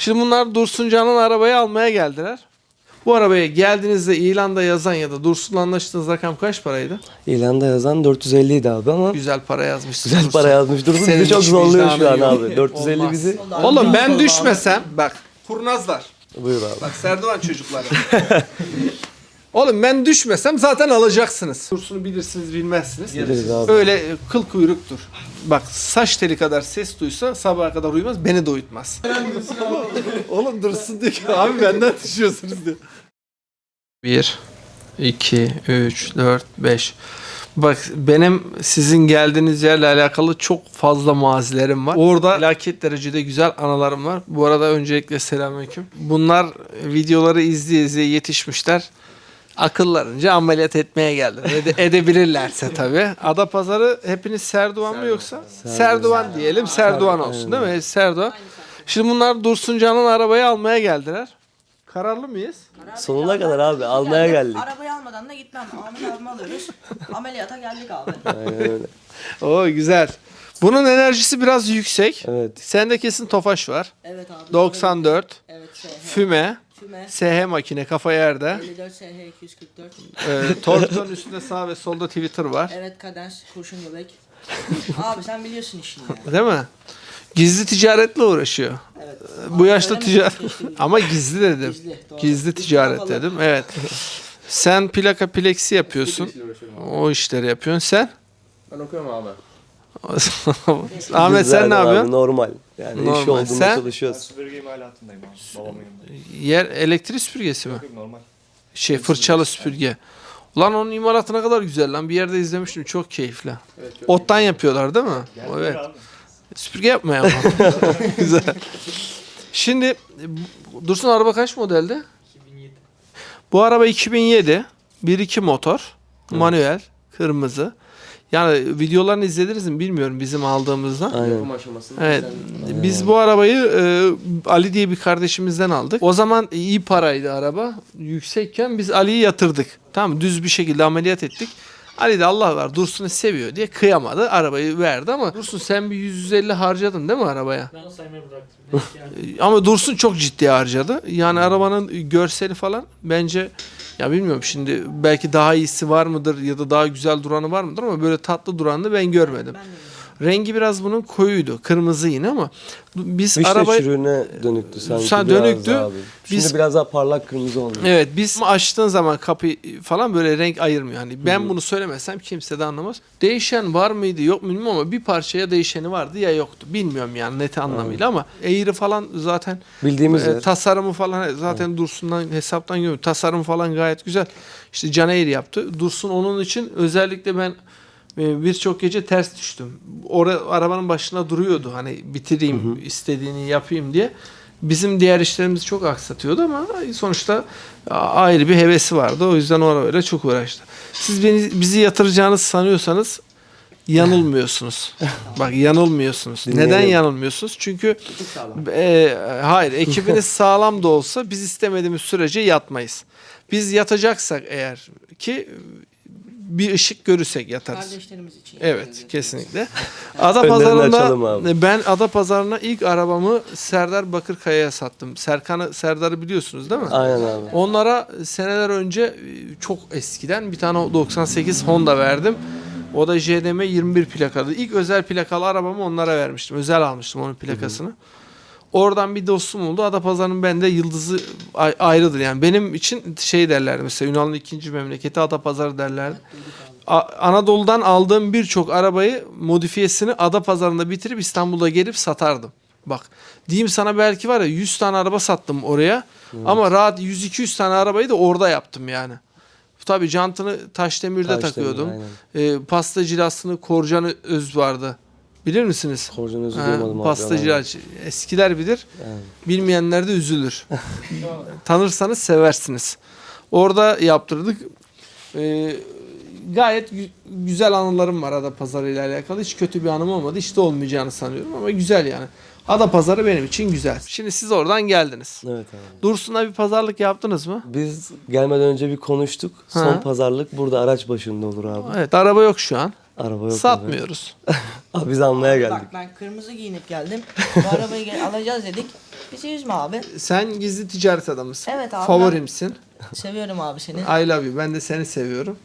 Şimdi bunlar Dursuncan'ın arabayı almaya geldiler. Bu arabaya geldiğinizde ilanda yazan ya da Dursun'la anlaştığınız rakam kaç paraydı? İlanda yazan 450 idi abi ama Güzel para yazmışsınız. güzel Dursun. para yazmış Dursun Senin bizi çok hiç zorluyor şu an yok. abi. 450 Olmaz. bizi. Oğlum ben düşmesem bak kurnazlar. Buyur abi. Bak Serdivan çocukları. Oğlum ben düşmesem zaten alacaksınız. Kursunu bilirsiniz bilmezsiniz. Biliriz abi. Öyle e, kıl kuyruktur. Bak saç teli kadar ses duysa sabaha kadar uyumaz beni de uyutmaz. Oğlum dursun diyor ki abi benden düşüyorsunuz diyor. 1, 2, 3, 4, 5. Bak benim sizin geldiğiniz yerle alakalı çok fazla mazilerim var. Orada felaket derecede güzel anılarım var. Bu arada öncelikle selamünaleyküm. Bunlar videoları izleye izleye yetişmişler. Akıllarınca ameliyat etmeye geldim. Ede- edebilirlerse tabii. Adapazarı hepiniz Serduvan mı yoksa? Serduvan, diyelim. Serduvan olsun değil mi? Serduvan. Şimdi bunlar Dursuncan'ın arabayı almaya geldiler. Kararlı mıyız? Sonuna kadar abi almaya geldik. Arabayı almadan da gitmem. Ahmet abimi alıyoruz. Ameliyata geldik abi. Aynen öyle. Oo güzel. Bunun enerjisi biraz yüksek. Evet. Sende kesin Tofaş var. Evet abi. 94, Evet SH. füme, SH makine kafa yerde. 54 SH 244. Ee, torpidonun üstünde sağ ve solda Twitter var. Evet kadens kurşun göbek. abi sen biliyorsun işini ya. Değil mi? Gizli ticaretle uğraşıyor. Evet. Bu yaşta Öyle mi? ticaret Keşke ama gizli dedim. Gizli, doğru. Gizli Gizli ticaret kapalı. dedim. Evet. Sen plaka pleksi yapıyorsun. O işleri yapıyorsun. Sen? Ben okuyorum abi. Ahmet Güzel sen ne abi, yapıyorsun? Normal. Yani Normal. iş olduğunda Sen? çalışıyoruz. Süpürge imalatındayım abi. Babamın yanında. Yer elektrik süpürgesi mi? Yok normal. Şey fırçalı süpürge. Ulan onun imalatı ne kadar güzel lan. Bir yerde izlemiştim. Çok keyifli. Evet, çok Ottan yapıyorlar değil mi? Evet. Süpürge yapmaya ama. güzel. Şimdi Dursun araba kaç modelde? 2007. Bu araba 2007. 1.2 motor. Manuel. Kırmızı. Yani videolarını izlediniz mi bilmiyorum bizim aldığımızda. Aynen. Yapım aşamasında. Evet. Biz bu arabayı e, Ali diye bir kardeşimizden aldık. O zaman iyi paraydı araba. Yüksekken biz Ali'yi yatırdık. Tamam mı? Düz bir şekilde ameliyat ettik. Ali de Allah var Dursun'u seviyor diye kıyamadı. Arabayı verdi ama Dursun sen bir 150 harcadın değil mi arabaya? Ben o saymayı bıraktım. Belki yani. E, Ama Dursun çok ciddi harcadı. Yani arabanın görseli falan bence ya bilmiyorum şimdi belki daha iyisi var mıdır ya da daha güzel duranı var mıdır ama böyle tatlı duranı ben görmedim. Ben de Rengi biraz bunun koyuydu. Kırmızı yine ama biz Vişne arabayı çürüğüne dönüktü sanki Sen biraz dönüktü. daha abi. Şimdi Biz- biraz daha parlak kırmızı olmuş. Evet biz açtığın zaman kapıyı falan böyle renk ayırmıyor. Hani ben bunu söylemesem kimse de anlamaz. Değişen var mıydı yok mu bilmiyorum ama bir parçaya değişeni vardı ya yoktu. Bilmiyorum yani net anlamıyla ama eğri falan zaten Bildiğimiz e, tasarımı falan zaten Dursun'dan hesaptan görüyorum. Tasarım falan gayet güzel. İşte Can Eğri yaptı. Dursun onun için özellikle ben birçok gece ters düştüm. Orada arabanın başına duruyordu. Hani bitireyim, istediğini yapayım diye. Bizim diğer işlerimizi çok aksatıyordu ama sonuçta ayrı bir hevesi vardı. O yüzden o arabayla çok uğraştı. Siz beni, bizi yatıracağınızı sanıyorsanız yanılmıyorsunuz. Bak yanılmıyorsunuz. Neden Dinleyelim. yanılmıyorsunuz? Çünkü e, hayır ekibiniz sağlam da olsa biz istemediğimiz sürece yatmayız. Biz yatacaksak eğer ki bir ışık görürsek yatarız. Kardeşlerimiz için. Evet kesinlikle. açalım Adapazarı'nda abi. ben Adapazarı'na ilk arabamı Serdar Bakırkaya'ya sattım. Serkan'ı Serdar'ı biliyorsunuz değil mi? Aynen abi. Onlara seneler önce çok eskiden bir tane 98 Honda verdim. O da JDM 21 plakalı. İlk özel plakalı arabamı onlara vermiştim. Özel almıştım onun plakasını. Oradan bir dostum oldu. Adapazarı'nın bende yıldızı ay- ayrıdır. Yani benim için şey derlerdi mesela Ünal'ın ikinci memleketi Adapazarı derlerdi. A- Anadolu'dan aldığım birçok arabayı modifiyesini Adapazarı'nda bitirip İstanbul'da gelip satardım. Bak diyeyim sana belki var ya 100 tane araba sattım oraya. Ama rahat 100-200 tane arabayı da orada yaptım yani. Tabii jantını taş demirde Taş demir, takıyordum. aynen. Ee, pasta cilasını Korcan Öz vardı. Bilir misiniz? Ha, duymadım abi. pasta Aynen. cilaç. Eskiler bilir. Aynen. Bilmeyenler de üzülür. Tanırsanız seversiniz. Orada yaptırdık. Ee, gayet gü- güzel anılarım var Ada Pazarı ile alakalı. Hiç kötü bir anım olmadı. Hiç de olmayacağını sanıyorum ama güzel yani. Ada Pazarı benim için güzel. Şimdi siz oradan geldiniz. Evet abi. Dursun'a bir pazarlık yaptınız mı? Biz gelmeden önce bir konuştuk. Son Ha. pazarlık burada araç başında olur abi. Evet araba yok şu an. Araba yok. Satmıyoruz. Abi, biz almaya geldik. Bak ben kırmızı giyinip geldim. Bu arabayı gel- alacağız dedik. Bizi üzme abi. Sen gizli ticaret adamısın. Evet abi. Favorimsin. Seviyorum abi seni. I love you. Ben de seni seviyorum.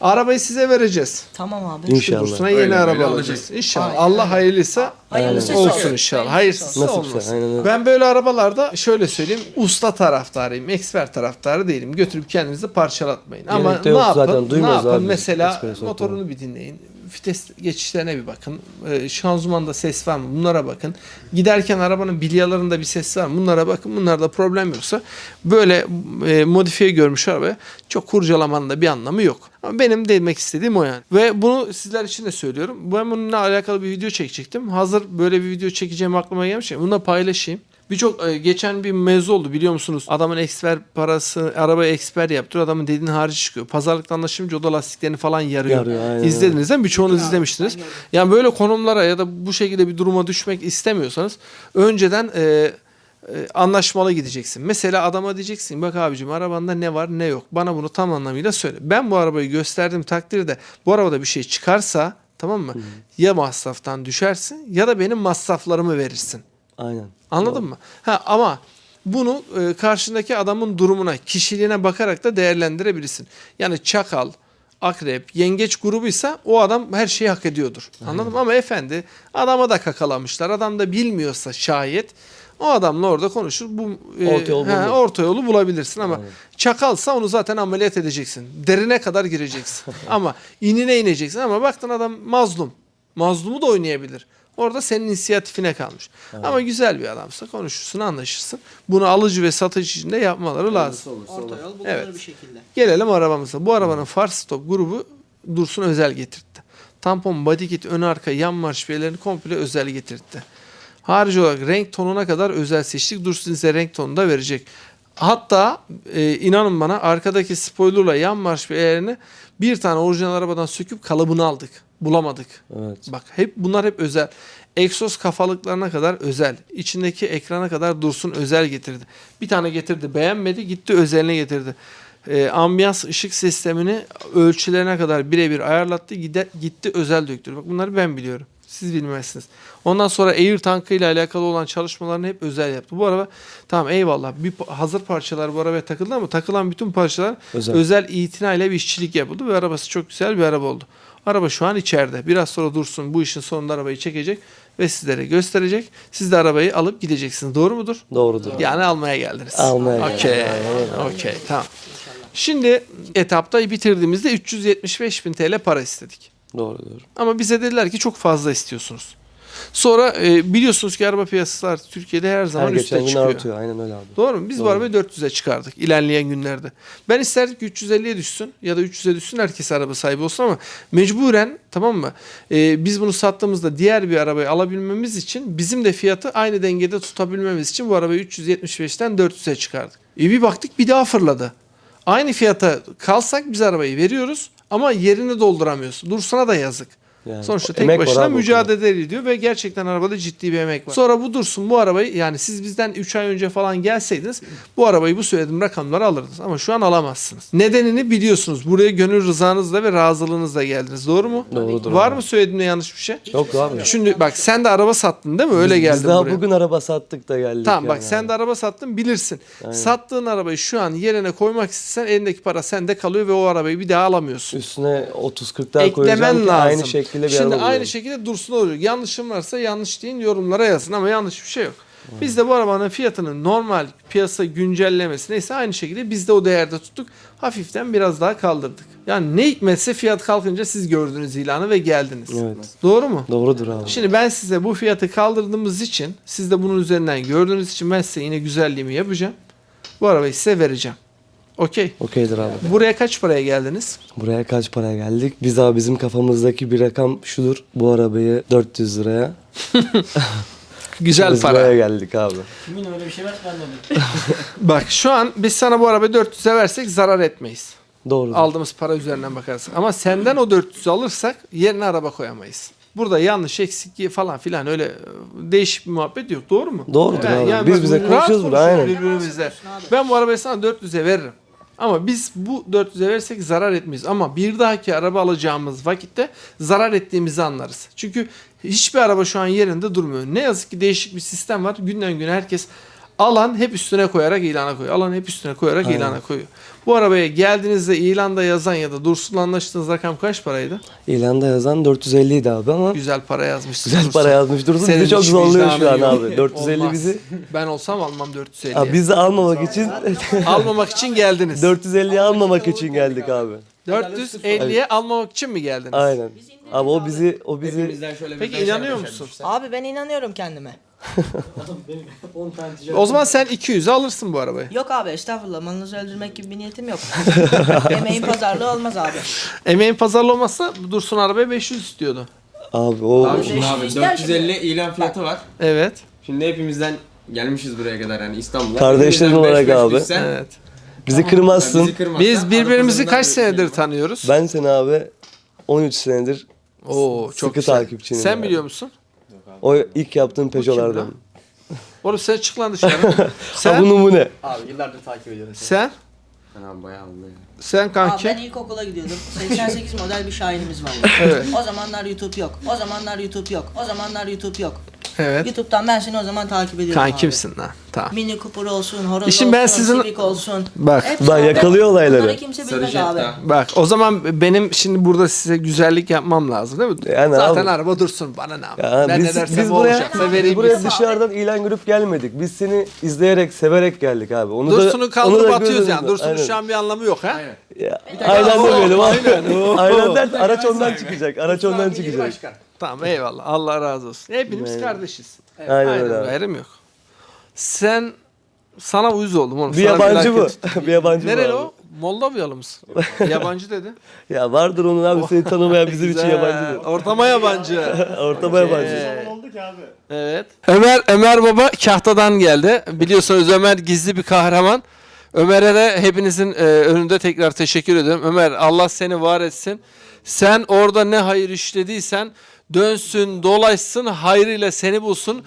Arabayı size vereceğiz. Tamam abi. İnşallah. Dursun'a yeni Öyle, araba öyle alacağız. İnşallah. Aynen Allah hayırlıysa Hayırlısı olsun olsun. inşallah. Hayırlısı Hayırsız Nasipse, olmaz. aynen öyle. Ben böyle arabalarda şöyle söyleyeyim. Usta taraftarıyım. Expert taraftarı değilim. Götürüp kendinizi parçalatmayın. Ama Gerek de ne yok yapın? zaten, ne yapın? abi Mesela motorunu bir dinleyin. Vites geçişlerine bir bakın. Ee, şanzımanda ses var mı? Bunlara bakın. Giderken arabanın bilyalarında bir ses var mı? Bunlara bakın. Bunlarda problem yoksa böyle e, modifiye görmüş arabaya çok kurcalamanın da bir anlamı yok. Ama benim demek istediğim o yani. Ve bunu sizler için de söylüyorum. Ben bununla alakalı bir video çekecektim. Hazır böyle bir video çekeceğim aklıma gelmiş. Bunu da paylaşayım. Birçok e, geçen bir mevzu oldu biliyor musunuz? Adamın eksper parası, arabaya eksper yaptırıyor. Adamın dediğin harici çıkıyor. Pazarlıkta anlaşılınca o da lastiklerini falan yarıyor. Yarıyor, aynen. İzlediniz değil mi? Birçoğunuz izlemiştiniz. gördüm. Yani böyle konumlara ya da bu şekilde bir duruma düşmek istemiyorsanız önceden e, e, anlaşmalı gideceksin. Mesela adama diyeceksin bak abicim arabanda ne var ne yok. Bana bunu tam anlamıyla söyle. Ben bu arabayı gösterdiğim takdirde bu arabada bir şey çıkarsa tamam mı? Ya masraftan düşersin ya da benim masraflarımı verirsin. Aynen. Anladın mı? Ha ama bunu e, karşındaki adamın durumuna, kişiliğine bakarak da değerlendirebilirsin. Yani çakal, akrep, yengeç grubuysa o adam her şeyi hak ediyordur. Anladın mı? Ama efendi adama da kakalamışlar. Adam da bilmiyorsa şayet o adamla orada konuşur. Bu e, Orta yol he, orta yolu bulabilirsin ama çakalsa onu zaten ameliyat edeceksin. Derine kadar gireceksin. ama inine ineceksin ama baktın adam mazlum. Mazlumu da oynayabilir. Orada senin inisiyatifine kalmış. Ama güzel bir adamsa konuşursun, anlaşırsın. Bunu alıcı ve satıcı için de yapmaları lazım. Orta yol bulunur Evet. bir şekilde. Gelelim arabamıza. Bu arabanın far stop grubu Dursun özel getirtti. Tampon, body kit, ön arka, yan marş fiyelerini komple özel getirtti. Harici olarak renk tonuna kadar özel seçtik. Dursun size renk tonunu da verecek. Hatta e, inanın bana arkadaki spoilerla yan marş fiyelerini bir tane orijinal arabadan söküp kalıbını aldık. Bulamadık. Evet. Bak hep bunlar hep özel. Egzoz kafalıklarına kadar özel. İçindeki ekrana kadar Dursun özel getirdi. Bir tane getirdi beğenmedi gitti özeline getirdi. Ee, ambiyans ışık sistemini ölçülerine kadar birebir ayarlattı gide, gitti özel döktürdü. Bak bunları ben biliyorum. Siz bilmezsiniz. Ondan sonra Air tankı ile alakalı olan çalışmalarını hep özel yaptı. Bu araba tamam eyvallah bir hazır parçalar bu arabaya takıldı ama takılan bütün parçalar Özel. özel itinayla bir işçilik yapıldı ve arabası çok güzel bir araba oldu. Araba şu an içeride. Biraz sonra dursun bu işin sonunda arabayı çekecek ve sizlere gösterecek. Siz de arabayı alıp gideceksiniz. Doğru mudur? Doğrudur. Yani almaya geldiniz. Almaya geldik. Okey. Okey. Tamam. Şimdi etapta bitirdiğimizde 375 bin TL para istedik. Doğrudur. Ama bize dediler ki çok fazla istiyorsunuz. Sonra e, biliyorsunuz ki araba piyasalar Türkiye'de her zaman Her gün çıkıyor. artıyor. Aynen öyle abi. Doğru mu? Biz bu Doğru. arabayı 400'e çıkardık ilerleyen günlerde. Ben isterdik ki 350'ye düşsün ya da 300'e düşsün herkes araba sahibi olsun ama mecburen tamam mı? Ee, biz bunu sattığımızda diğer bir arabayı alabilmemiz için bizim de fiyatı aynı dengede tutabilmemiz için bu arabayı 375'ten 400'e çıkardık. E bir baktık bir daha fırladı. Aynı fiyata kalsak biz arabayı veriyoruz ama yerini dolduramıyoruz. Dursana da yazık. Yani Sonuçta tek emek var başına abi mücadele ediyor ve gerçekten arabada ciddi bir emek var. Sonra bu dursun bu arabayı yani siz bizden 3 ay önce falan gelseydiniz bu arabayı bu söylediğim rakamlara alırdınız. Ama şu an alamazsınız. Nedenini biliyorsunuz. Buraya gönül rızanızla ve razılığınızla geldiniz. Doğru mu? Doğrudur Var abi. mı söylediğimde yanlış bir şey? Yok abi. Şimdi bak sen de araba sattın değil mi? Öyle Biz- geldin Biz daha buraya. bugün araba sattık da geldik. Tamam bak yani sen abi. de araba sattın bilirsin. Aynen. Sattığın arabayı şu an yerine koymak istesen elindeki para sende kalıyor ve o arabayı bir daha alamıyorsun. Üstüne 30-40 daha koyacağım eklemen ki lazım. aynı şekilde bir Şimdi araba aynı bulalım. şekilde dursun oluyor. Yanlışım varsa yanlış deyin yorumlara yazın ama yanlış bir şey yok. Biz de bu arabanın fiyatını normal piyasa güncellemesi neyse aynı şekilde biz de o değerde tuttuk. Hafiften biraz daha kaldırdık. Yani ne hikmetse fiyat kalkınca siz gördünüz ilanı ve geldiniz. Evet. Doğru mu? Doğrudur abi. Şimdi ben size bu fiyatı kaldırdığımız için siz de bunun üzerinden gördüğünüz için ben size yine güzelliğimi yapacağım. Bu arabayı size vereceğim. Okey. Okeydir abi. Buraya kaç paraya geldiniz? Buraya kaç paraya geldik? Biz abi bizim kafamızdaki bir rakam şudur. Bu arabayı 400 liraya. Güzel Biz para. buraya geldik abi. Kimin öyle bir şey var ben de bilmiyorum. Bak şu an biz sana bu arabayı 400'e versek zarar etmeyiz. Doğrudur. Aldığımız para üzerinden bakarsak. Ama senden o 400'ü alırsak yerine araba koyamayız. Burada yanlış eksik falan filan öyle e, değişik bir muhabbet yok. Doğru mu? Doğrudur abi. Biz bak, bize rahat konuşuyoruz aynen. birbirimizle. Ben bu arabayı sana 400'e veririm. Ama biz bu 400'e versek zarar etmeyiz. Ama bir dahaki araba alacağımız vakitte zarar ettiğimizi anlarız. Çünkü hiçbir araba şu an yerinde durmuyor. Ne yazık ki değişik bir sistem var. Günden güne herkes alan hep üstüne koyarak ilana koyuyor. Alan hep üstüne koyarak Aynen. ilana koyuyor. Bu arabaya geldiğinizde ilanda yazan ya da Dursun'la anlaştığınız rakam kaç paraydı? İlanda yazan 450 idi abi ama Güzel para yazmışsın. güzel Dursun. para yazmış Dursun. Senin Bizi çok zorluyor şu an abi. 450 Olmaz. bizi. Ben olsam almam 450. Abi biz de almamak için Almamak için geldiniz. 450'yi almamak için geldik abi. 450'ye almamak için mi geldiniz? Aynen. Abi o bizi o bizi Hepimizden şöyle Peki inanıyor musun? Abi ben inanıyorum kendime. Adam benim 10 tane ticaret. O zaman sen 200'e alırsın bu arabayı. Yok abi estağfurullah malınızı öldürmek gibi bir niyetim yok. Emeğin pazarlığı olmaz abi. Emeğin pazarlı olmazsa Dursun arabaya 500 istiyordu. abi o Abi şimdi abi İster 450 ilan fiyatı var. Evet. Şimdi hepimizden gelmişiz buraya kadar yani İstanbul'a. Hepimizden olarak beş beş abi. düşsen, Evet. bizi kırmazsın. bizi kırmazsan, Biz birbirimizi kaç senedir şey var. tanıyoruz? Ben seni abi 13 senedir Oo çok sıkı güzel. takipçinim Sen yani. biliyor musun? O ilk yaptığım? Peugeot'lardan. Oğlum sen çık lan dışarı. Ha sen, bu numune. Abi yıllardır takip ediyorum. seni. sen, Ben abi bayağı oldu ya. sen Abi kanki. ben ilkokula gidiyordum. 88 model bir Şahin'imiz vardı. Evet. O zamanlar YouTube yok. O zamanlar YouTube yok. O zamanlar YouTube yok. Evet. YouTube'dan ben seni o zaman takip ediyorum Kankimsin lan. Tamam. abi. Mini Cooper olsun, horoz İşin ben olsun, sizin- Civic olsun. Bak. Hepsi Bak abi. yakalıyor olayları. Bunları kimse Sarı bilmez abi. Jetta. Bak o zaman benim şimdi burada size güzellik yapmam lazım değil mi? Yani Zaten abi- araba dursun bana ne Ya yapayım? Ben biz, ne dersem biz o buraya, olacaksa biz buraya gitsin. dışarıdan ilan görüp gelmedik. Biz seni izleyerek, severek geldik abi. Onu da, Dursun'u onu kaldırıp da atıyoruz yani. önünde. Dursun'un Aynen. şu an bir anlamı yok ha? Aynen. Ya, aynen demeyelim abi. aynen. Araç ondan çıkacak. Araç ondan çıkacak. Tamam eyvallah. Allah razı olsun. Hepimiz Aynen. kardeşiz. Aynen Aynen öyle abi. ayrım yok. Sen sana uyuz oldum oğlum. Bir Sana yabancı bu. felaket. bir yabancı Nereli abi. o? Moldovyalı mısın? yabancı dedi. Ya vardır onun abi seni tanımayan bizim için Güzel. yabancıdır. Ortama yabancı. Ortama yabancı. Ee, oldu ki abi. Evet. Ömer Ömer Baba Kahta'dan geldi. Biliyorsunuz Ömer gizli bir kahraman. Ömer'e de hepinizin e, önünde tekrar teşekkür ediyorum. Ömer Allah seni var etsin. Sen orada ne hayır işlediysen dönsün, dolaşsın, hayrıyla seni bulsun.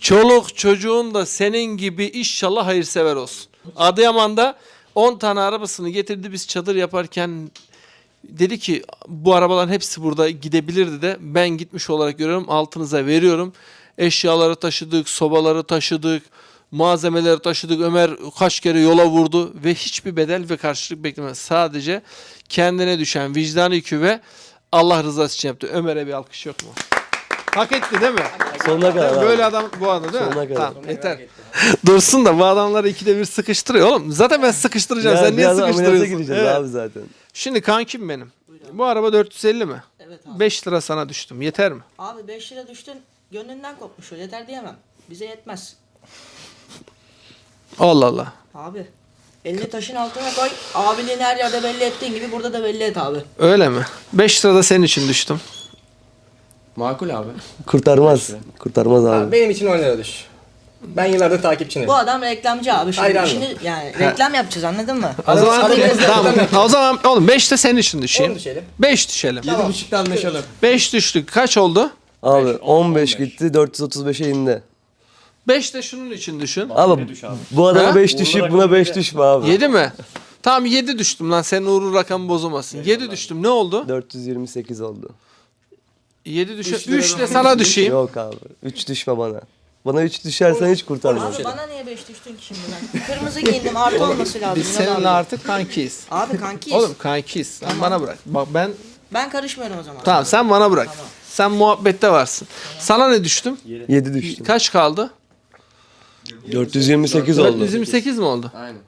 Çoluk çocuğun da senin gibi inşallah hayırsever olsun. Adıyaman'da 10 tane arabasını getirdi biz çadır yaparken dedi ki bu arabaların hepsi burada gidebilirdi de ben gitmiş olarak görüyorum altınıza veriyorum. Eşyaları taşıdık, sobaları taşıdık, malzemeleri taşıdık. Ömer kaç kere yola vurdu ve hiçbir bedel ve karşılık beklemez. Sadece kendine düşen vicdanı yükü ve Allah rızası için yaptı. Ömer'e bir alkış yok mu? Hak etti değil mi? Sonuna kadar abi. Böyle adam bu adam değil mi? Sonuna kadar. Tamam yeter. Dursun da bu adamları ikide bir sıkıştırıyor oğlum. Zaten ben sıkıştıracağım. Ya Sen niye birazdan ameliyata sıkıştırıyorsun? gireceğiz Evet. abi zaten. Şimdi kankim benim. Bu araba 450 mi? Evet abi. 5 lira sana düştüm. Yeter mi? Abi 5 lira düştün gönlünden kopmuş o yeter diyemem. Bize yetmez. Allah Allah. Abi elini taşın altına koy. Abiliğini her yerde belli ettiğin gibi burada da belli et abi. Öyle mi? 5 lira da senin için düştüm. Makul abi. Kurtarmaz. Kurtarmaz abi. Benim için 10 lira düş. Ben yıllardır takipçinim. Bu adam reklamcı abi. Şimdi Hayran işini yani reklam yapacağız anladın mı? O zaman tamam. O zaman oğlum 5 de senin için 10 düşeyim. düşelim. 5 düşelim. 7.5'ta anlaşalım. 5 düştük. Kaç oldu? Abi Beş, 15 gitti 435'e indi. 5 de şunun için düşün. Abi bu adama Ha? 5 düşük buna 5 düşme abi. 7 mi? Tamam 7 düştüm lan. Senin uğurlu rakamı bozulmasın. 7 düştüm. Ne oldu? 428 oldu. 7 düşe. Üç lira 3 de sana düşeyim. Yok abi. 3 düşme bana. Bana 3 düşersen hiç kurtarmaz. Abi bana niye 5 düştün ki şimdi ben? Kırmızı giyindim artı olması lazım. Biz Murat seninle abi. artık kankiyiz. Abi kankiyiz. Oğlum kankiyiz. Sen bana bırak. Bak ben Ben karışmıyorum o zaman. tamam sen bana bırak. Sen muhabbette varsın. Sana ne düştüm? 7 düştüm. Kaç kaldı? 428 oldu. 428 mi oldu? Aynen.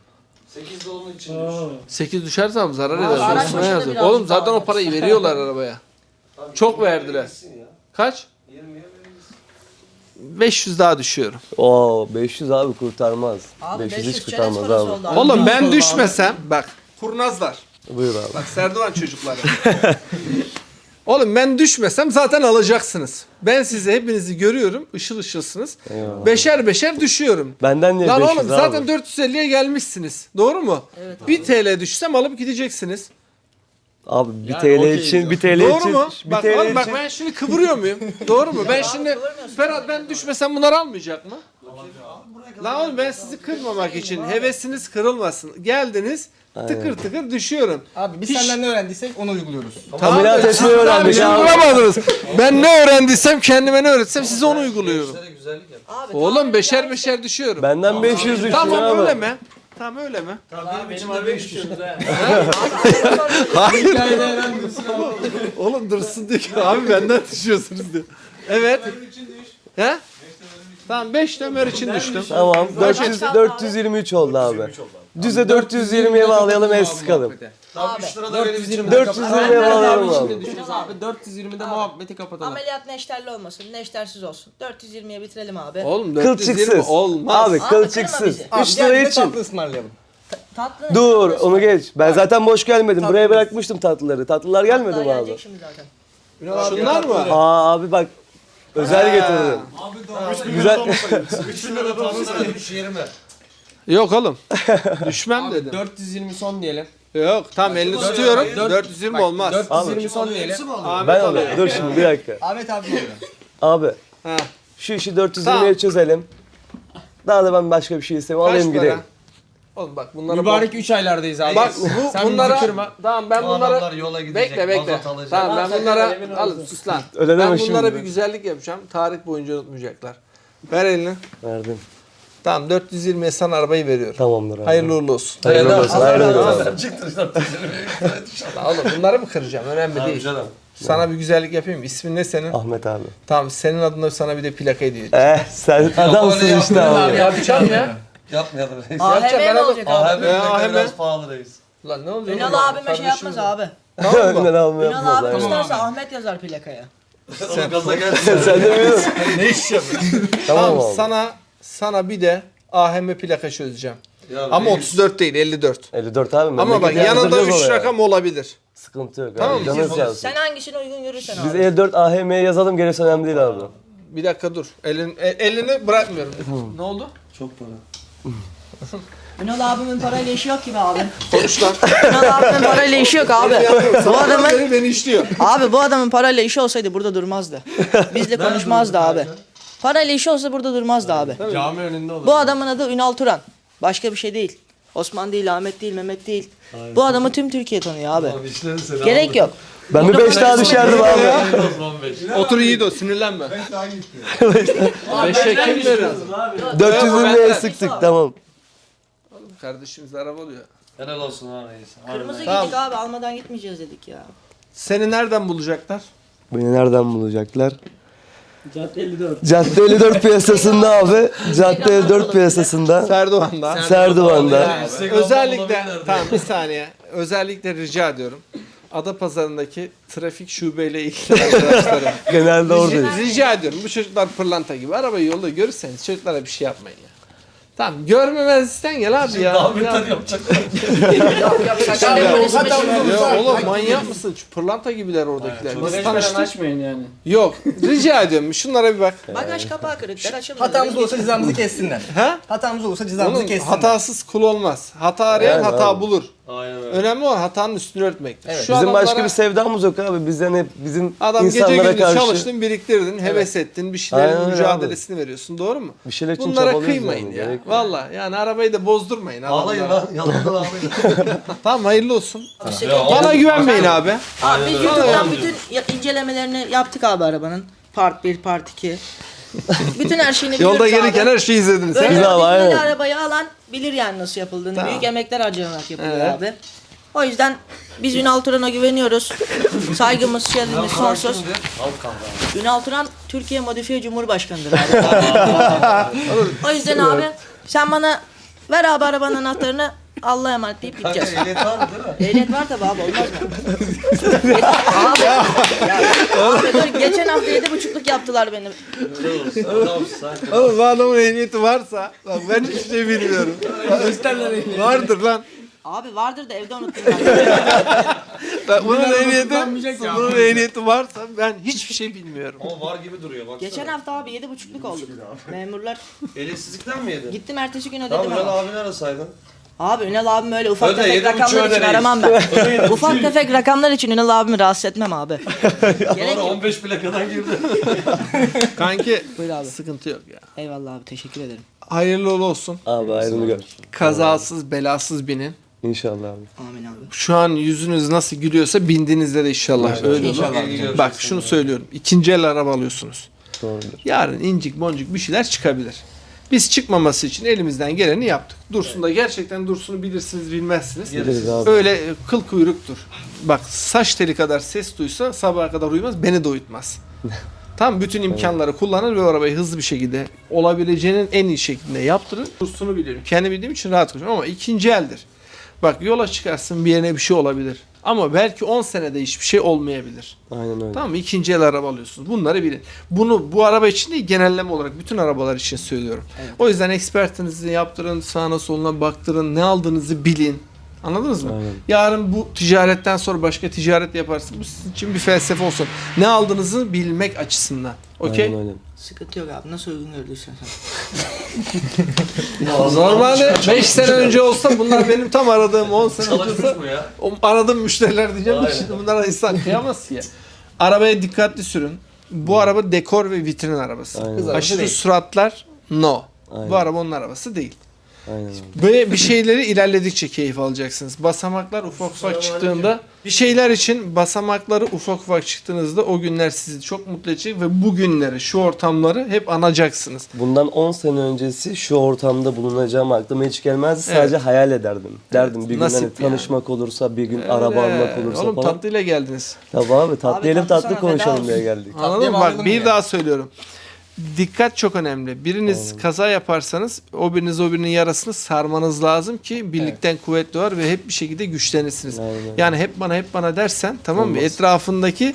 8 düşersem zarar araç eder. başına Üstüne yazıyor. birazcık Oğlum zaten o parayı veriyorlar arabaya. Çok verdiler. Kaç? 500 daha düşüyorum. Oo 500 abi kurtarmaz. Abi 500 500 hiç kurtarmaz parası abi. oldu abi. Oğlum ben düşmesem bak kurnazlar. Buyur abi. Bak Serdivan çocukları. Oğlum ben düşmesem zaten alacaksınız. Ben sizi hepinizi görüyorum. Işıl ışılsınız. Eyvallah. Beşer beşer düşüyorum. Benden niye Lan 500 oğlum abi? zaten 450'ye gelmişsiniz. Doğru mu? Evet abi. 1 TL düşsem alıp gideceksiniz. Abi bir Yani TL okey için diyor. bir TL Doğru için mu? bir Bak, TL oğlum bak için ben şimdi kıvırıyor muyum? Doğru mu? Ben şimdi. Ferhat ben düşmesem bunlar almayacak mı? Lan oğlum ben sizi kırmamak için hevesiniz kırılmasın. Geldiniz tıkır tıkır düşüyorum. Abi biz Hiç- senden ne öğrendiysek onu uyguluyoruz. Da etmeyi öğrendik abi. uygulamadınız. Ben ne öğrendiysem kendime ne öğretsem size onu uyguluyorum. Abi, Oğlum beşer beşer düşüyorum. Benden 500 düştü Tamam abi. öyle mi? Tamam öyle mi? Oğlum dursun diyor ki abi benden düşüyorsunuz diyor. Evet. He? Tamam 5 Ömer için düştüm. Tamam 400 423 oldu abi. Düze 420'ye bağlayalım el sıkalım. Abi, 420 420'ye bağlayalım abi. Düşeceğiz abi. 420'de muhabbeti kapatalım. ameliyat neşterli olmasın, neştersiz olsun. 420'ye bitirelim abi. Oğlum 420 Kılçıksız. olmaz. Abi kılçıksız. bizi. 3 lira için. tatlı ısmarlayalım. Tatlı ne? Dur Tatlı onu geç. Ben zaten boş gelmedim. Buraya bırakmıştım tatlıları. Tatlılar gelmedi Daha mi abi? gelecek şimdi zaten. Şunlar mı? Aa abi bak. Özel getirdim. Güzel. Yok oğlum. Düşmem Abi dedim. 420 son diyelim. Yok tam elini tutuyorum. Dört- 420 Bak, olmaz. 420 son diyelim. Ahmet Ben alıyor. alayım. Dur şimdi bir dakika. Ahmet abi. Abi Ha. şu işi 420'ye Tamam. çözelim. Daha da ben başka bir şey istemiyorum. Kaç Alayım para? gideyim. Oğlum bak bunlara Mübarek 3 aylardayız abi. Bak bu Sen bunlara kırma. tamam ben bunlara yola gidecek. bekle bekle. mazot alacak. Tamam ben bunlara al sus lan. Öyle Ben deme bunlara şimdi. bir güzellik yapacağım. Tarih boyunca unutmayacaklar. Ver elini. Verdim. Tamam 420'ye sana arabayı veriyorum. Tamamdır abi. Hayırlı uğurlu olsun. Hayırlı olsun. Hayırlı olsun. Lan Oğlum bunları mı kıracağım? Önemli değil. canım. Sana bir güzellik yapayım mı? İsmin ne senin? Ahmet abi. Tamam senin adına sana bir de plaka hediye edeceğim. Eh sen adamsın işte abi. Yapacağım ya. Yapmayalım reis. AHM ben ne alıp- olacak abi? Abi Ya, bekle hemen. biraz pahalı reis. Lan ne oluyor? Ünal oğlum? abime şey Kardeşim yapmaz ya. abi. Önden alma Ünal yapmaz abi abi. isterse Ahmet yazar plakaya. Sen gaza gelsin. Sen de biliyorsun. Ne iş yapıyorsun? Tamam Tamam abi. sana sana bir de AHM plaka çözeceğim. Ya Ama reis, 34 değil 54. 54 abi. Ama bak memlekete yanında yazdıracağız 3 oraya. rakam olabilir. Sıkıntı yok Tamam, abi. Canınız olsun. Sen hangisine uygun görürsen Biz abi. 54 AHM'ye yazalım gerisi önemli değil abi. Bir dakika dur. Elin, e- elini bırakmıyorum. ne oldu? Çok para. Ünal abimin parayla işi yok gibi abi. Konuş lan. Ünal abimin parayla işi yok abi. bu adamın beni, beni işliyor. abi bu adamın parayla işi olsaydı burada durmazdı. Bizle konuşmazdı abi. Parayla işi olsa burada durmazdı abi. Cami önünde olur. Bu adamın adı Ünal Turan. Başka bir şey değil. Osman değil, Ahmet değil, Mehmet değil. Bu adamı tüm Türkiye tanıyor abi. Abi işlerin seni Gerek yok. Ben bir 5 daha düşerdim abi. Otur iyi de sinirlenme. Beşe kim verir? 420'ye sıktık tamam. Kardeşimiz araba oluyor. Helal olsun reis. Kırmızı Tamam. giydik abi almadan gitmeyeceğiz dedik ya. Seni nereden bulacaklar? Beni nereden bulacaklar? Cadde 54 piyasasında abi. Cadde 54 piyasasında. Serdivan'da. Serdivan'da. Özellikle tamam bir saniye. Özellikle rica ediyorum. Adapazarı'ndaki trafik şubeyle ilgili arkadaşlarım. Genelde oradayız. rica, rica ediyorum. Bu çocuklar pırlanta gibi. Arabayı yolda görürseniz çocuklara bir şey yapmayın ya. Tamam görmemezlikten gel abi ya. Daha beter ya. yapacaklar. Ya oğlum manyak mısın? Şu pırlanta gibiler oradakiler. Biz tanıştık. açmayın yani. Yok. Rica ediyorum. Şunlara bir bak. Bagaj kapağı kırıklar açılmadı. Hatamız olursa cezamızı kessinler. Ha? Hatamız olursa cezamızı Oğlum kessinler. hatasız kul olmaz. Hata arayan hata bulur. Aynen öyle. Önemli olan hatanın üstünü örtmektir. Şu Bizim adamlara- başka bir sevdamız yok abi. Bizden hep bizim Adam gece insanlara gündüz karşı çalıştın, biriktirdin, heves ettin, bir şeylerin Aynen mücadelesini veriyorsun. Doğru mu? bir şeyler için Bunlara kıymayın yani, ya. gerek. Valla yani arabayı da bozdurmayın. Ağlayın lan. Yalandan ağlayın. Tamam hayırlı olsun. Ya, Bana güvenmeyin abi. Abi biz YouTube'dan bütün incelemelerini yaptık abi arabanın. Part 1, part 2. bütün her şeyini biliyoruz Yolda gelirken her şeyi izledin sen. Böyle Güzel, bir aynen. arabayı alan bilir yani nasıl yapıldığını. Tamam. Büyük emekler harcanarak yapılıyor Evet. abi. O yüzden biz Ünal Turan'a güveniyoruz. Saygımız, şerefimiz sonsuz. Ünal Turan Türkiye Modifiye Cumhurbaşkanı'dır abi. o yüzden abi sen bana ver abi arabanın anahtarını Allah'a emanet deyip gideceğiz. Ehliyet var mı değil mi? Ehliyet var tabi abi olmaz mı? abi, ya, abi dur geçen hafta yedi buçukluk yaptılar beni. Oğlum bu adamın ehliyeti varsa bak ben hiçbir şey bilmiyorum. Vardır lan. Abi vardır da evde unuttum ben. Bak bunun ehliyeti, bunun ehliyeti varsa ben hiçbir şey bilmiyorum. Ama var gibi duruyor baksana. Geçen hafta abi yedi buçukluk olduk. Memurlar Ehliyetsizlikten mi yedin? gittim ertesi gün ödedim Tamam Ünal ama. abini arasaydın. Abi Ünal abim öyle ufak Öde, tefek yedi rakamlar için aramam ben. ufak tefek rakamlar için Ünal abimi rahatsız etmem abi. Gerek Sonra yok. 15 plakadan girdi. Kanki Buyur abi. sıkıntı yok ya. Eyvallah abi teşekkür ederim. Hayırlı uğurlu olsun. Abi ayrını gör. Kazasız belasız binin. İnşallah abi. Amin abi. Şu an yüzünüz nasıl gülüyorsa bindiğinizde de inşallah öyle olur. İnşallah. Bak şunu söylüyorum. İkinci el araba alıyorsunuz. Doğrudur. Yarın incik boncuk bir şeyler çıkabilir. Biz çıkmaması için elimizden geleni yaptık. Dursun da gerçekten Dursun'u bilirsiniz bilmezsiniz. Biliriz abi. Öyle e, kıl kuyruktur. Bak saç teli kadar ses duysa sabaha kadar uyumaz beni de uyutmaz. Tam bütün imkanları kullanır ve o arabayı hızlı bir şekilde olabileceğinin en iyi şekilde yaptırır. Dursun'u biliyorum. Kendi bildiğim için rahat konuşuyorum ama ikinci eldir. Bak yola çıkarsın bir yerine bir şey olabilir. Ama belki 10 senede hiçbir şey olmayabilir. Aynen öyle. Tamam mı? İkinci el araba alıyorsunuz. Bunları bilin. Bunu bu araba için değil genelleme olarak bütün arabalar için söylüyorum. O yüzden ekspertinizi yaptırın, sağına soluna baktırın, ne aldığınızı bilin. Anladınız mı? Aynen. Yarın bu ticaretten sonra başka ticaret yaparsın. Bu sizin için bir felsefe olsun. Ne aldığınızı bilmek açısından. Okey? Aynen öyle. Sıkıntı yok abi nasıl uygun gördüysen sen. Normalde 5 sene önce olsa bunlar benim tam aradığım 10 sene önce Çalışmış olsa mı ya? o aradığım müşteriler diyeceğim de Aynen. şimdi bunlara insan kıyamaz ya. Arabaya dikkatli sürün. Bu araba dekor ve vitrin arabası. Aynen. Kız arabası Aşırı değil. suratlar no. Aynen. Bu araba onun arabası değil. Aynen. Böyle bir şeyleri ilerledikçe keyif alacaksınız. Basamaklar ufak ufak çıktığında bir şeyler için basamakları ufak ufak çıktığınızda o günler sizi çok mutlu edecek ve bu günleri, şu ortamları hep anacaksınız. Bundan 10 sene öncesi şu ortamda bulunacağım aklıma hiç gelmezdi. Sadece hayal ederdim. Derdim bir gün nasip hani yani. tanışmak olursa, bir gün araba almak olursa Oğlum falan. tatlıyla geldiniz. Tabii abi tatlı Abi yiyelim tatlı tatlı sana konuşalım diye olsun. geldik. Anladın mı? Bak bağladım bir ya. daha söylüyorum. Dikkat çok önemli. Biriniz kaza yaparsanız o biriniz o birinin yarasını sarmanız lazım ki birlikten kuvvet doğar ve hep bir şekilde güçlenirsiniz. Aynen. Yani hep bana hep bana dersen tamam mı? Etrafındaki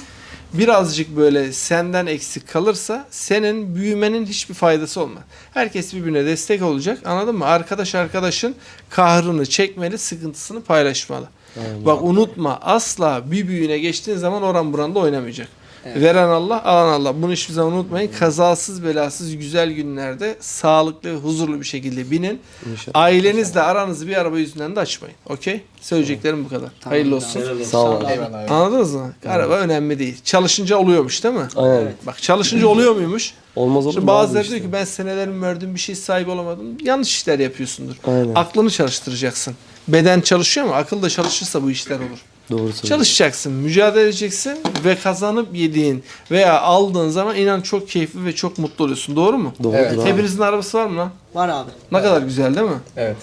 birazcık böyle senden eksik kalırsa senin büyümenin hiçbir faydası olmaz. Herkes birbirine destek olacak. Anladın mı? Arkadaş arkadaşın kahrını çekmeli, sıkıntısını paylaşmalı. Aynen. Bak unutma asla bir büyüğüne geçtiğin zaman oran buranda oynamayacak. Veren Allah, alan Allah. Bunu hiçbir zaman unutmayın. Kazasız belasız güzel günlerde sağlıklı ve huzurlu bir şekilde binin. İnşallah. Ailenizle aranızı bir araba yüzünden de açmayın. Okey? Söyleyeceklerim bu kadar. Hayırlı olsun. Sağ ol. abi. Eyvallah abi. Anladınız mı? Araba önemli değil. Çalışınca oluyormuş değil mi? Aynen. Bak çalışınca oluyor muymuş? Olmaz olur Şimdi mu bazıları işte? diyor ki ben senelerimi verdim bir şey sahibi olamadım. Yanlış işler yapıyorsundur. Aynen. Aklını çalıştıracaksın. Beden çalışıyor ama akıl da çalışırsa bu işler olur. Doğru. Çalışacaksın, mücadele edeceksin ve kazanıp yediğin veya aldığın zaman inan çok keyifli ve çok mutlu oluyorsun. Doğru mu? Doğrudur Evet. Hepinizin arabası var mı lan? Var abi. Ne kadar güzel değil mi? Evet.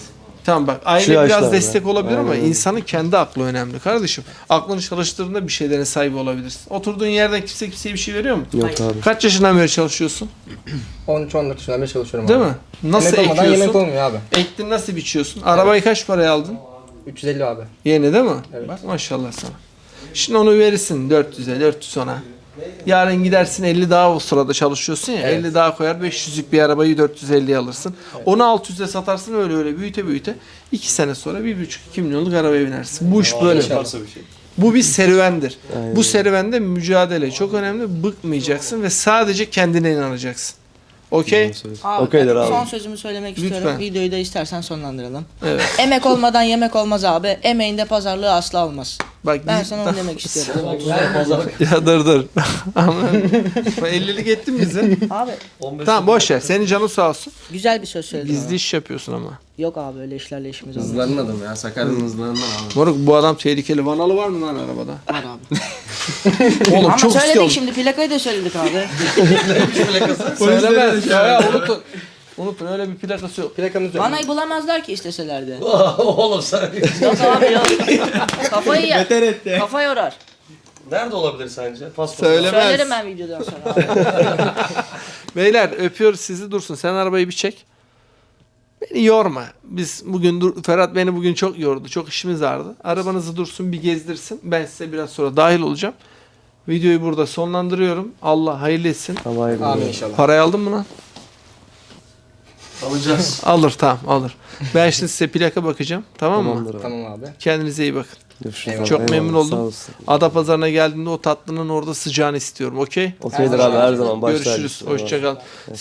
Tamam bak aile Şu biraz yaşlarda. destek olabilir ama Aynen insanın kendi aklı önemli kardeşim. Aklını çalıştırdığında bir şeylerin sahibi olabilirsin. Oturduğun yerden kimse kimseye bir şey veriyor mu? Yok abi. Kaç yaşından beri çalışıyorsun? 13-14 yaşından beri çalışıyorum Değil abi. mi? Nasıl Yemek olmadan yemek olmuyor abi. Ektin nasıl biçiyorsun? Arabayı kaç paraya aldın? 350 abi. Yeni değil mi? Evet. Bak maşallah sana. Şimdi onu verirsin 400'e 400 ona. Yarın gidersin 50 daha o sırada çalışıyorsun ya. Evet. 50 daha koyar 500'lük bir arabayı 450'ye alırsın. Onu 600'e satarsın öyle öyle büyüte büyüte. 2 sene sonra 1,5-2 milyonluk arabaya binersin. Bu iş böyle. Bir şey. Bu bir serüvendir. Aynen. Bu serüvende mücadele çok önemli. Bıkmayacaksın ve sadece kendine inanacaksın. Okey? Abi, Okeydir abi. Son sözümü söylemek Lütfen. istiyorum. Videoyu da istersen sonlandıralım. Evet. Emek olmadan yemek olmaz abi. Emeğinde pazarlığı asla olmaz. Bak Ben sana onu demek istiyorum. ya dur dur. Ama 50'lik ettin bize. abi 15 Tamam boş ver. Senin canın sağ olsun. güzel bir söz söyledin. Gizli ama. iş yapıyorsun ama. Yok abi öyle işlerle işimiz olmaz. Hızların adamı ya. Sakarya'nın hızlarından abi. Moruk bu adam tehlikeli. Vanalı var mı lan arabada? Var abi. Oğlum Ama çok söyledik istiyorum. şimdi plakayı da söyledik abi. Söylemez. Ya, ya unutun. Unutun öyle bir plakası yok. Plakamız yok. Vanayı bulamazlar ki isteselerdi. Oğlum sen Yok abi yok. Kafayı yer. Beter etti. Kafa yorar. nerede olabilir sence? Pasport. Söylemez. Söylerim ben videodan sonra abi. Beyler öpüyoruz sizi dursun. Sen arabayı bir çek. Beni yorma. Biz bugün dur- Ferhat beni bugün çok yordu. Çok işimiz vardı. Arabanızı dursun bir gezdirsin. Ben size biraz sonra dahil olacağım. Videoyu burada sonlandırıyorum. Allah hayırlı etsin. Tamam hayırlı Amin inşallah. Parayı aldın mı lan? Alacağız. Alır tamam alır. Ben şimdi size plaka bakacağım. Tamam mı? Tamamdır abi. Tamam abi. Kendinize iyi bakın. Görüşürüz Eyvallah. abi. Çok Eyvallah. memnun Sağ oldum. olasın. Adapazarı'na geldiğimde o tatlının orada sıcağını istiyorum. Okey? Okeydir abi her zaman başlar. Görüşürüz. Hoşçakal.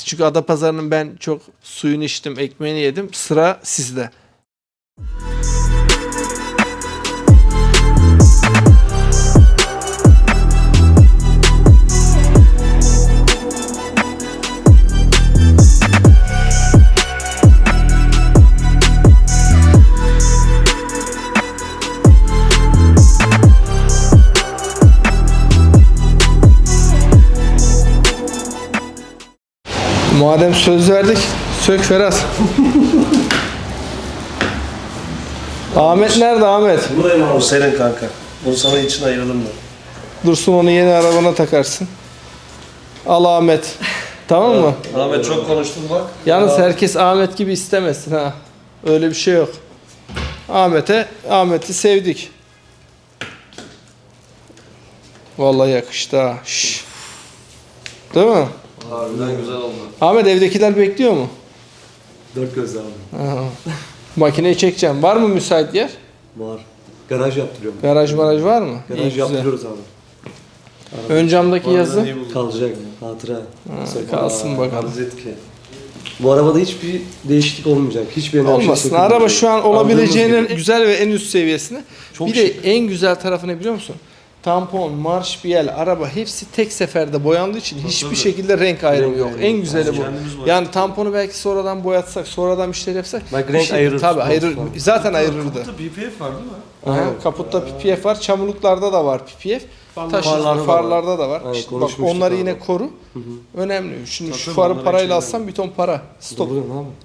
Çünkü Adapazarı'nın ben çok suyunu içtim, ekmeğini yedim. Sıra sizde. Madem söz verdik, sök Ferhat. Ahmet nerede Ahmet? Buradayım abi. Senin kanka. Bunu sana için ayırdım ben. Dursun onu yeni arabana takarsın. Al Ahmet. Tamam mı? Ahmet çok konuştun bak. Yalnız herkes Ahmet gibi istemesin ha. Öyle bir şey yok. Ahmet'e Ahmet'i sevdik. Vallahi yakıştı ha. Şş. Değil mi? Harbiden güzel oldu. Ahmet evdekiler bekliyor mu? Dört gözle abi. Ha. Makineyi çekeceğim. Var mı müsait yer? Var. Garaj yaptırıyorum. Garaj maraj var mı? İyi, Garaj güzel. yaptırıyoruz abi. Ön camdaki yazı. Kalacak. Hatıra. Sonra- kalsın bakalım. Ki. Bu arabada hiçbir değişiklik olmayacak. Hiçbir enerji Olmasın. Araba şu an olabileceğinin güzel ve en üst seviyesinde. Çok bir de en güzel tarafı ne biliyor musun? Tampon, marş, araba hepsi tek seferde boyandığı için hiçbir şekilde renk ayrımı Renk yok. ayrımı En güzeli bu. Kendimiz boyadık. Yani tamponu belki sonradan boyatsak, sonradan şeyler yapsak. Bak renk şey- ayırır. Tabii ayırır. Falan. Zaten ayırırdı. BPF var değil mi? Aha, kaputta PPF var, çamurluklarda da var PPF. Taş Farlarda da farlarda da var. Aynen, İşte bak onları abi. yine koru. Önemli. Şimdi şu tabii, farı onları parayla alsan bir ton para. Stop?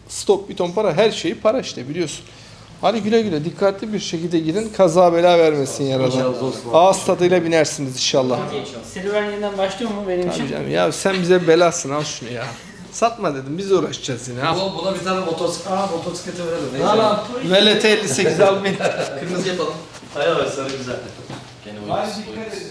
Stop bir ton para her şeyi para işte biliyorsun. Hadi güle güle dikkatli bir şekilde gidin kaza bela vermesin yaradan. Ağız tadıyla binersiniz inşallah. Serüven yeniden başlıyor mu benim Tabii canım ya sen bize belasın al şunu ya. Satma dedim biz uğraşacağız yine al. Buna, buna bir tane motosiklet, aa motosikleti verelim. Neyse. VLT 58 al. Kırmızı yapalım. Hayır hayır sarı güzel. Gene uyuz. uyuz.